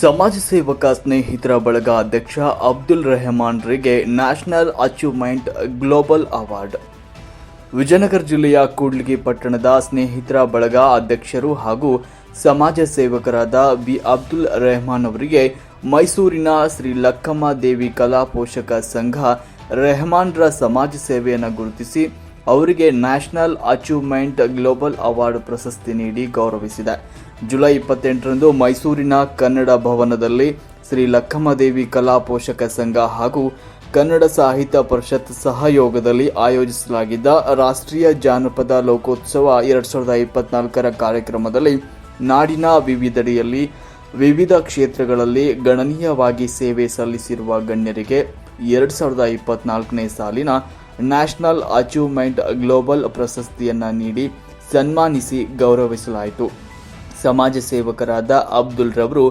ಸಮಾಜ ಸೇವಕ ಸ್ನೇಹಿತರ ಬಳಗ ಅಧ್ಯಕ್ಷ Abdul ರೆಹಮಾನ್ರಿಗೆ national achievement global award. Vijayanagara ಜಿಲ್ಲೆಯ ಕೂಡ್ಲಿಗಿ ಪಟ್ಟಣದ ಸ್ನೇಹಿತರ ಬಳಗ ಅಧ್ಯಕ್ಷರು ಹಾಗೂ ಸಮಾಜ ಸೇವಕರಾದ ಬಿ ಅಬ್ದುಲ್ ರೆಹಮಾನ್ ಅವರಿಗೆ ಮೈಸೂರಿನ ಶ್ರೀ ಲಕ್ಕಮ್ಮ ದೇವಿ ಕಲಾ ಪೋಷಕ ಸಂಘ ರೆಹಮಾನ್ರ ಸಮಾಜ ಸೇವೆಯನ್ನು ಗುರುತಿಸಿ ಅವರಿಗೆ ನ್ಯಾಷನಲ್ ಅಚೀವ್ಮೆಂಟ್ ಗ್ಲೋಬಲ್ ಅವಾರ್ಡ್ ಪ್ರಶಸ್ತಿ ನೀಡಿ ಗೌರವಿಸಿದೆ. ಜುಲೈ ಇಪ್ಪತ್ತೆಂಟರಂದು ಮೈಸೂರಿನ ಕನ್ನಡ ಭವನದಲ್ಲಿ ಶ್ರೀ ಲಕ್ಕಮ್ಮದೇವಿ ಕಲಾ ಪೋಷಕ ಸಂಘ ಹಾಗೂ ಕನ್ನಡ ಸಾಹಿತ್ಯ ಪರಿಷತ್ ಸಹಯೋಗದಲ್ಲಿ ಆಯೋಜಿಸಲಾಗಿದ್ದ ರಾಷ್ಟ್ರೀಯ ಜಾನಪದ ಲೋಕೋತ್ಸವ ಎರಡು ಸಾವಿರದ ಇಪ್ಪತ್ನಾಲ್ಕರ ಕಾರ್ಯಕ್ರಮದಲ್ಲಿ ನಾಡಿನ ವಿವಿಧೆಡೆಯಲ್ಲಿ ವಿವಿಧ ಕ್ಷೇತ್ರಗಳಲ್ಲಿ ಗಣನೀಯವಾಗಿ ಸೇವೆ ಸಲ್ಲಿಸಿರುವ ಗಣ್ಯರಿಗೆ ಎರಡ್ ಸಾವಿರದ ಇಪ್ಪತ್ನಾಲ್ಕನೇ ಸಾಲಿನ ನ್ಯಾಷನಲ್ ಅಚೀವ್ಮೆಂಟ್ ಗ್ಲೋಬಲ್ ಪ್ರಶಸ್ತಿಯನ್ನು ನೀಡಿ ಸನ್ಮಾನಿಸಿ ಗೌರವಿಸಲಾಯಿತು. ಸಮಾಜ ಸೇವಕರಾದ ಅಬ್ದುಲ್ ರವರು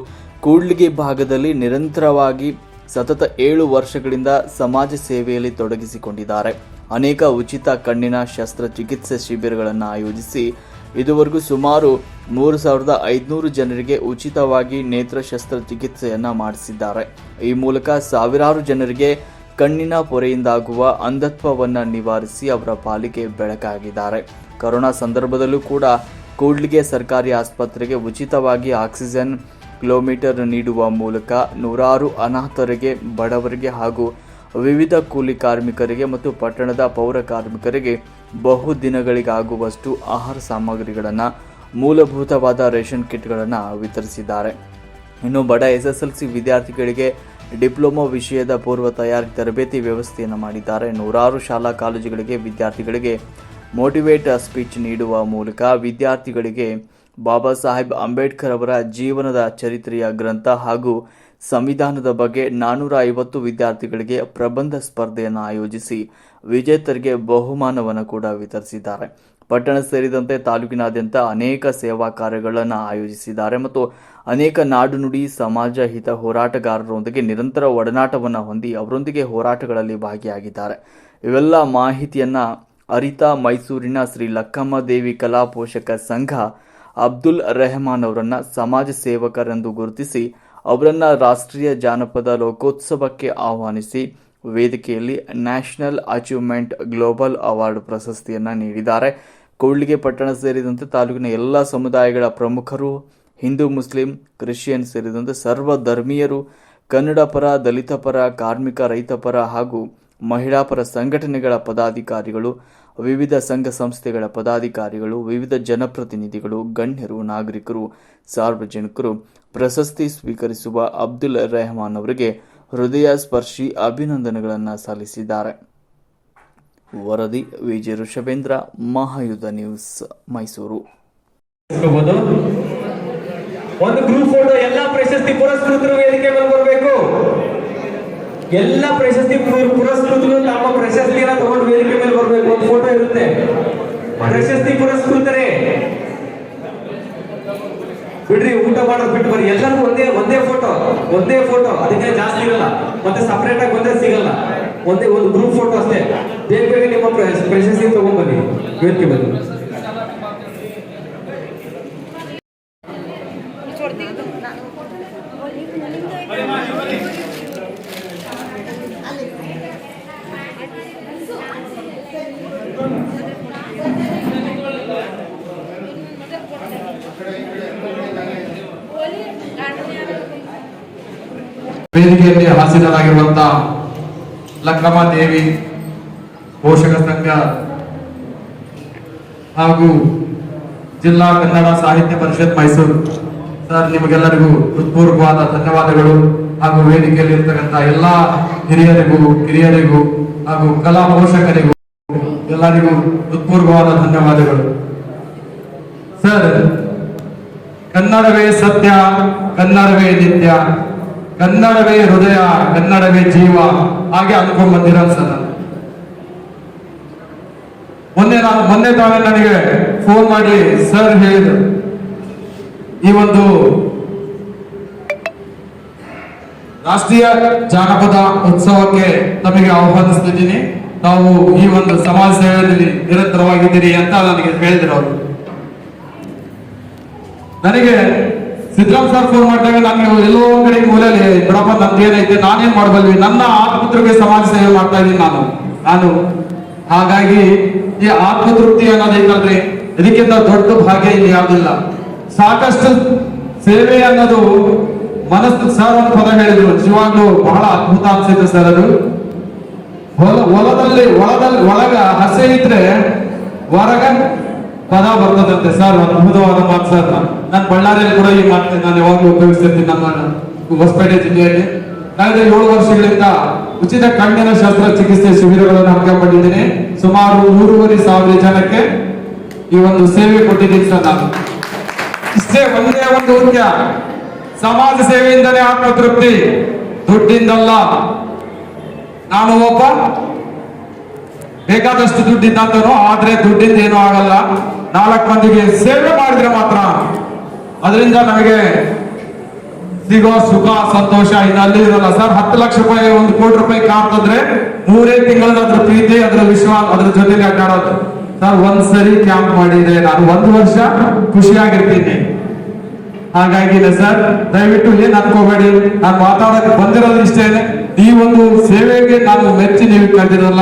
ಕೂಡ್ಲಿಗೆ ಭಾಗದಲ್ಲಿ ನಿರಂತರವಾಗಿ ಸತತ ಏಳು ವರ್ಷಗಳಿಂದ ಸಮಾಜ ಸೇವೆಯಲ್ಲಿ ತೊಡಗಿಸಿಕೊಂಡಿದ್ದಾರೆ. ಅನೇಕ ಉಚಿತ ಕಣ್ಣಿನ ಶಸ್ತ್ರಚಿಕಿತ್ಸೆ ಶಿಬಿರಗಳನ್ನು ಆಯೋಜಿಸಿ ಇದುವರೆಗೂ ಸುಮಾರು ಮೂರು ಸಾವಿರದ ಐದುನೂರು ಜನರಿಗೆ ಉಚಿತವಾಗಿ ನೇತ್ರ ಶಸ್ತ್ರಚಿಕಿತ್ಸೆಯನ್ನು ಮಾಡಿಸಿದ್ದಾರೆ. ಈ ಮೂಲಕ ಸಾವಿರಾರು ಜನರಿಗೆ ಕಣ್ಣಿನ ಪೊರೆಯಿಂದಾಗುವ ಅಂಧತ್ವವನ್ನು ನಿವಾರಿಸಿ ಅವರ ಪಾಲಿಗೆ ಬೆಳಕಾಗಿದ್ದಾರೆ. ಕೊರೋನಾ ಸಂದರ್ಭದಲ್ಲೂ ಕೂಡ ಕೂಡ್ಲಿಗೆ ಸರ್ಕಾರಿ ಆಸ್ಪತ್ರೆಗೆ ಉಚಿತವಾಗಿ ಆಕ್ಸಿಜನ್ ಕಿಲೋಮೀಟರ್ ನೀಡುವ ಮೂಲಕ ನೂರಾರು ಅನಾಥರಿಗೆ, ಬಡವರಿಗೆ ಹಾಗೂ ವಿವಿಧ ಕೂಲಿ ಕಾರ್ಮಿಕರಿಗೆ ಮತ್ತು ಪಟ್ಟಣದ ಪೌರ ಕಾರ್ಮಿಕರಿಗೆ ಬಹು ದಿನಗಳಿಗಾಗುವಷ್ಟು ಆಹಾರ ಸಾಮಗ್ರಿಗಳನ್ನು, ಮೂಲಭೂತವಾದ ರೇಷನ್ ಕಿಟ್ಗಳನ್ನು ವಿತರಿಸಿದ್ದಾರೆ. ಇನ್ನು ಬಡ ಎಸ್ ಎಸ್ ಎಲ್ ಸಿ ವಿದ್ಯಾರ್ಥಿಗಳಿಗೆ ಡಿಪ್ಲೊಮಾ ವಿಷಯದ ಪೂರ್ವ ತಯಾರಿ ತರಬೇತಿ ವ್ಯವಸ್ಥೆಯನ್ನು ಮಾಡಿದ್ದಾರೆ. ನೂರಾರು ಶಾಲಾ ಕಾಲೇಜುಗಳಿಗೆ ವಿದ್ಯಾರ್ಥಿಗಳಿಗೆ ಮೋಟಿವೇಟ್ ಸ್ಪೀಚ್ ನೀಡುವ ಮೂಲಕ ವಿದ್ಯಾರ್ಥಿಗಳಿಗೆ ಬಾಬಾ ಸಾಹೇಬ್ ಅಂಬೇಡ್ಕರ್ ಅವರ ಜೀವನದ ಚರಿತ್ರೆಯ ಗ್ರಂಥ ಹಾಗೂ ಸಂವಿಧಾನದ ಬಗ್ಗೆ ನಾನ್ನೂರ ಐವತ್ತು ವಿದ್ಯಾರ್ಥಿಗಳಿಗೆ ಪ್ರಬಂಧ ಸ್ಪರ್ಧೆಯನ್ನು ಆಯೋಜಿಸಿ ವಿಜೇತರಿಗೆ ಬಹುಮಾನವನ್ನು ಕೂಡ ವಿತರಿಸಿದ್ದಾರೆ. ಪಟ್ಟಣ ಸೇರಿದಂತೆ ತಾಲೂಕಿನಾದ್ಯಂತ ಅನೇಕ ಸೇವಾ ಕಾರ್ಯಗಳನ್ನು ಆಯೋಜಿಸಿದ್ದಾರೆ ಮತ್ತು ಅನೇಕ ನಾಡು ನುಡಿ ಸಮಾಜ ಹಿತ ಹೋರಾಟಗಾರರೊಂದಿಗೆ ನಿರಂತರ ಒಡನಾಟವನ್ನು ಹೊಂದಿ ಅವರೊಂದಿಗೆ ಹೋರಾಟಗಳಲ್ಲಿ ಭಾಗಿಯಾಗಿದ್ದಾರೆ. ಇವೆಲ್ಲ ಮಾಹಿತಿಯನ್ನ ಅರಿತ ಮೈಸೂರಿನ ಶ್ರೀ ಲಕ್ಕಮ್ಮ ದೇವಿ ಕಲಾ ಪೋಷಕ ಸಂಘ ಅಬ್ದುಲ್ ರೆಹಮಾನ್ ಅವರನ್ನು ಸಮಾಜ ಸೇವಕರೆಂದು ಗುರುತಿಸಿ ಅವರನ್ನು ರಾಷ್ಟ್ರೀಯ ಜಾನಪದ ಲೋಕೋತ್ಸವಕ್ಕೆ ಆಹ್ವಾನಿಸಿ ವೇದಿಕೆಯಲ್ಲಿ ನ್ಯಾಷನಲ್ ಅಚೀವ್ಮೆಂಟ್ ಗ್ಲೋಬಲ್ ಅವಾರ್ಡ್ ಪ್ರಶಸ್ತಿಯನ್ನು ನೀಡಿದ್ದಾರೆ. ಕೂಡ್ಲಿಗೆ ಪಟ್ಟಣ ಸೇರಿದಂತೆ ತಾಲೂಕಿನ ಎಲ್ಲ ಸಮುದಾಯಗಳ ಪ್ರಮುಖರು, ಹಿಂದೂ, ಮುಸ್ಲಿಂ, ಕ್ರಿಶ್ಚಿಯನ್ ಸೇರಿದಂತೆ ಸರ್ವ ಧರ್ಮೀಯರು ಕನ್ನಡ ಪರ, ದಲಿತ ಪರ, ಕಾರ್ಮಿಕ, ರೈತ ಪರ ಹಾಗೂ ಮಹಿಳಾ ಪರ ಸಂಘಟನೆಗಳ ಪದಾಧಿಕಾರಿಗಳು, ವಿವಿಧ ಸಂಘ ಸಂಸ್ಥೆಗಳ ಪದಾಧಿಕಾರಿಗಳು, ವಿವಿಧ ಜನಪ್ರತಿನಿಧಿಗಳು, ಗಣ್ಯರು, ನಾಗರಿಕರು, ಸಾರ್ವಜನಿಕರು, ಪ್ರಶಸ್ತಿ ಸ್ವೀಕರಿಸುವ ಅಬ್ದುಲ್ ರೆಹಮಾನ್ ಅವರಿಗೆ ಹೃದಯ ಸ್ಪರ್ಶಿ ಅಭಿನಂದನೆಗಳನ್ನು ಸಲ್ಲಿಸಿದ್ದಾರೆ. ವರದಿ ವಿಜಯ ಋಷಭೇಂದ್ರ, ಮಹಾಯುಧ ನ್ಯೂಸ್, ಮೈಸೂರು. ಒಂದು ಗ್ರೂಪ್ ಫೋಟೋ ಎಲ್ಲಾ ಪ್ರಶಸ್ತಿ ಪುರಸ್ಕೃತರು ವೇದಿಕೆ ಮೇಲೆ ಎಲ್ಲ ಪ್ರಶಸ್ತಿ ಪುರ- ಪುರಸ್ಕೃತರು ತಮ್ಮ ಪ್ರಶಸ್ತಿಯನ್ನ ತಗೊಂಡು ವೇದಿಕೆ ಮೇಲೆ ಬರಬೇಕು ಒಂದು ಫೋಟೋ ಇರುತ್ತೆ. ಪ್ರಶಸ್ತಿ ಪುರಸ್ಕೃತರೇ. ಬಿಡ್ರಿ, ಊಟ ಮಾಡೋದು ಬಿಟ್ಟು ಬರ್ರಿ. ಎಲ್ಲರಿಗೂ ಒಂದೇ ಒಂದೇ ಫೋಟೋ ಒಂದೇ ಫೋಟೋ ಅದಕ್ಕೆ ಜಾಸ್ತಿ ಇರಲ್ಲ. ಮತ್ತೆ ಸಪರೇಟ್ ಆಗಿ ಒಂದೇ ಸಿಗಲ್ಲ. ಒಂದೇ ಒಂದು ಗ್ರೂಪ್ ಫೋಟೋ ಅಷ್ಟೇ. ಬೇಗ ಬೇಗ ನಿಮ್ಮ ಪ್ರ- ಪ್ರಶಸ್ತಿ ತಗೊಂಡ್ಬನ್ನಿ ವೇದಿಕೆ ಬಂದು. ವೇದಿಕೆಯಲ್ಲಿ ಹಾಸೀನರಾಗಿರುವಂತ ಲಕ್ಕಮ್ಮ ದೇವಿ ಪೋಷಕ ಸಂಘ ಹಾಗೂ ಜಿಲ್ಲಾ ಕನ್ನಡ ಸಾಹಿತ್ಯ ಪರಿಷತ್ ಮೈಸೂರು. ಸರ್, ನಿಮಗೆಲ್ಲರಿಗೂ ಹೃತ್ಪೂರ್ವಕವಾದ ಧನ್ಯವಾದಗಳು ಹಾಗೂ ವೇದಿಕೆಯಲ್ಲಿ ಇರ್ತಕ್ಕಂಥ ಎಲ್ಲಾ ಹಿರಿಯರಿಗೂ, ಕಿರಿಯರಿಗೂ ಹಾಗೂ ಕಲಾ ಪೋಷಕರಿಗೂ ಎಲ್ಲರಿಗೂ ಹೃತ್ಪೂರ್ವಕವಾದ ಧನ್ಯವಾದಗಳು. ಸರ್, ಕನ್ನಡವೇ ಸತ್ಯ, ಕನ್ನಡವೇ ನಿತ್ಯ. ಕನ್ನಡವೇ ಹೃದಯ, ಕನ್ನಡವೇ ಜೀವ, ಹಾಗೆ ಅನ್ಕೊಂಡ್ ಬಂದಿರೋ ಸರ್ ಮೊನ್ನೆ ನಾನು, ಮೊನ್ನೆ ತಾನೇ ನನಗೆ ಫೋನ್ ಮಾಡಿ ಸರ್ ಹೇಳಿದ್ರು. ಈ ಒಂದು ರಾಷ್ಟ್ರೀಯ ಜಾನಪದ ಉತ್ಸವಕ್ಕೆ ತಮಗೆ ಆಹ್ವಾನಿಸ್ತಿದ್ದೀನಿ. ತಾವು ಈ ಒಂದು ಸಮಾಜ ಸೇವೆಯಲ್ಲಿ ನಿರಂತರವಾಗಿದ್ದೀರಿ ಅಂತ ನನಗೆ ಹೇಳಿದ್ರು ಅವರು. ನನಗೆ ಸಿದ್ದರಾಮ್ ಸರ್ ಫೋನ್ ಮಾಡಿದಾಗ ನಾನು ಎಲ್ಲೋ ಕಡೆ ಮೂಲೆಯಲ್ಲಿ, ಬಿಡಪ್ಪ ನಂದೇನೈತೆ ನಾನೇನ್ ಮಾಡಬಲ್ವಿ? ನನ್ನ ಆತ್ಮತೃಪ್ತಿ ಸಮಾಜ ಸೇವೆ ಮಾಡ್ತಾ ಇದ್ದೀನಿ ನಾನು. ನಾನು ಹಾಗಾಗಿ ಈ ಆತ್ಮತೃಪ್ತಿ ಅನ್ನೋದೈತಲ್ರಿ ಇದಕ್ಕಿಂತ ದೊಡ್ಡ ಭಾಗ್ಯ ಇಲ್ಲಿ ಯಾವ್ದಿಲ್ಲ. ಸಾಕಷ್ಟು ಸೇವೆ ಅನ್ನೋದು ಮನಸ್ಸು ಸರ್ ಒಂದು ಪದ ಹೇಳಿದ್ರು. ನಿಜವಾಗ್ಲೂ ಬಹಳ ಅದ್ಭುತ ಅನ್ಸಿತ್ತು ಸರ್ ಅದು. ಹೊಲ ಹೊಲದಲ್ಲಿ ಒಳದಲ್ಲಿ ಒಳಗ ಹಸೆ ಇದ್ರೆ ಹೊರಗ ಪದ ಬರ್ತದಂತೆ ಸರ್ ಒಂದು ಅದ್ಭುತವಾದ ಮಾತು ಸರ್ ನಾನು ಬಳ್ಳಾರಿಯಲ್ಲಿ ಕೂಡ ಈ ಮಾತು ನಾನು ಯಾವಾಗಲೂ ಉಪಯೋಗಿಸ್ತಿರ್ತೀನಿ ನಮ್ಮ ಹೊಸಪೇಟೆ ಜಿಲ್ಲೆಯಲ್ಲಿ. ಕಳೆದ ಏಳು ವರ್ಷಗಳಿಂದ ಉಚಿತ ಕಣ್ಣಿನ ಶಸ್ತ್ರ ಚಿಕಿತ್ಸೆ ಶಿಬಿರಗಳನ್ನು ಹಮ್ಮಿಕೊಂಡಿದ್ದೀನಿ. ಸುಮಾರು ಮೂರುವರೆ ಸಾವಿರ ಜನಕ್ಕೆ ಈ ಒಂದು ಸೇವೆ ಕೊಟ್ಟಿದ್ದೀನಿ ಸರ್ ನಾನು. ಇಷ್ಟೇ ಒಂದೇ ಒಂದು ಮುಖ್ಯ ಸಮಾಜ ಸೇವೆಯಿಂದಲೇ ಆತ್ಮತೃಪ್ತಿ. ದುಡ್ಡಿಂದಲ್ಲ. ನಾನು ಒಬ್ಬ ಬೇಕಾದಷ್ಟು ದುಡ್ಡಿದ್ದಂತನು ಆದ್ರೆ ದುಡ್ಡಿಂದ ಏನೂ ಆಗಲ್ಲ. ನಾಲ್ಕು ಮಂದಿಗೆ ಸೇವೆ ಮಾಡಿದ್ರೆ ಮಾತ್ರ. ಅದರಿಂದ ನಮಗೆ ಸಿಗೋ ಸುಖ, ಸಂತೋಷ ಇನ್ನು ಅಲ್ಲಿ ಇರಲ್ಲ. ಸರ್, ಹತ್ತು ಲಕ್ಷ ರೂಪಾಯಿ, ಒಂದು ಕೋಟಿ ರೂಪಾಯಿ ಕಾರ್ತಂದ್ರೆ ಮೂರೇ ತಿಂಗಳ ಅದ್ರ ಪ್ರೀತಿ ಅದ್ರ ವಿಶ್ವಾಸ, ಅದ್ರ ಜೊತೆಗೆ ಅಡ್ಡಾಡೋದು. ಸರ್, ಒಂದ್ ಸರಿ ಕ್ಯಾಂಪ್ ಮಾಡಿದೆ ನಾನು ಒಂದು ವರ್ಷ ಖುಷಿಯಾಗಿರ್ತೀನಿ. ಹಾಗಾಗಿ ಸರ್, ದಯವಿಟ್ಟು ಏನ್ ಅನ್ಕೋಬೇಡಿ. ನಾನು ಮಾತಾಡಕ್ಕೆ ಬಂದಿರೋದು ಇಷ್ಟೇನೆ. ಈ ಒಂದು ಸೇವೆಗೆ ನಾನು ಮೆಚ್ಚಿ ನೀವು ಕರೆದಿರಲ್ಲ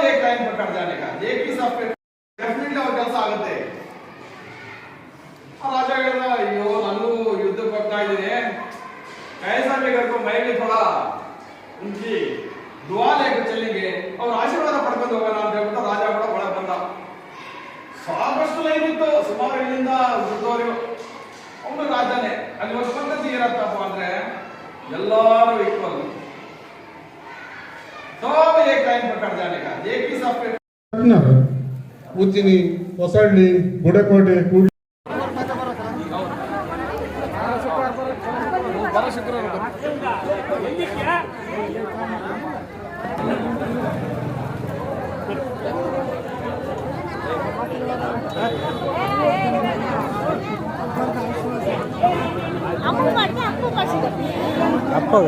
सब एक लाइन पकड़ जाने का एक ही सब पे ಡೆಫಿನೆಟ್ಲಿ ಅವ್ರ ಕೆಲಸ ಆಗುತ್ತೆ ಆ ರಾಜ ಹೇಳ್ದ ಅಯ್ಯೋ ನಾನು ಯುದ್ಧಕ್ಕೆ ಹೋಗ್ತಾ ಇದ್ದೀನಿ कैसा भी घर को मैं भी थोड़ा उनकी दुआ लेकर चलेंगे ಅವ್ರ ಆಶೀರ್ವಾದ ಪಡ್ಕೊಂಡು ಹೋಗೋಣ ಅಂತ ಹೇಳ್ಬಿಟ್ಟು ರಾಜ ಕೂಡ ಒಳಗೆ ಬಂದ ಸಾಕಷ್ಟು ಲೈನ್ ಇತ್ತು ಸುಮಾರು ಇಲ್ಲಿಂದ ವೃದ್ಧವರು ಅವನು ರಾಜನೇ ಅಲ್ಲಿ ಒಂದು ಪದ್ಧತಿ ಏನತ್ತಪ್ಪ ಅಂದ್ರೆ ಎಲ್ಲಾರು ಈಕ್ವಲ್ ಉಜ್ಜಿನಿ ಹೊಸಳ್ಳಿ ಗುಡಕೋಟೆ ಕೂಡ್ಲಿ ಅಪ್ಪಗ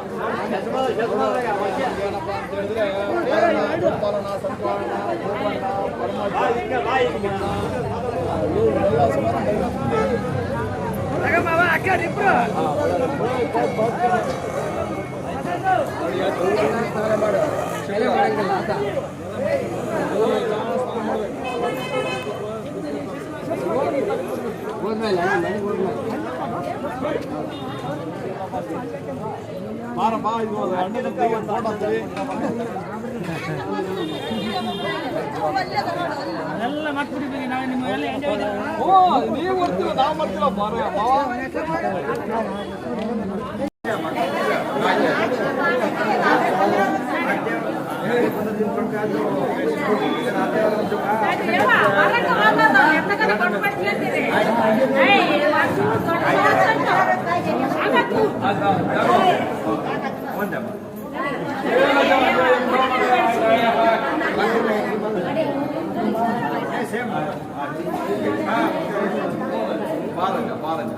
एक ಬಾ ಇದು ಹಣ್ಣಿನ ಕೈಗೆ ಎಲ್ಲ ಮಾಡ್ಬಿಟ್ಟಿದ್ದೀವಿ ನಾವು ನಿಮ್ಮ ಎಲ್ಲ ಓ ನೀವು ಬರ್ತೀರ ನಾವು ಬರ್ತೀರ ಬಾರ சம்பந்தமா பாருங்க பாருங்க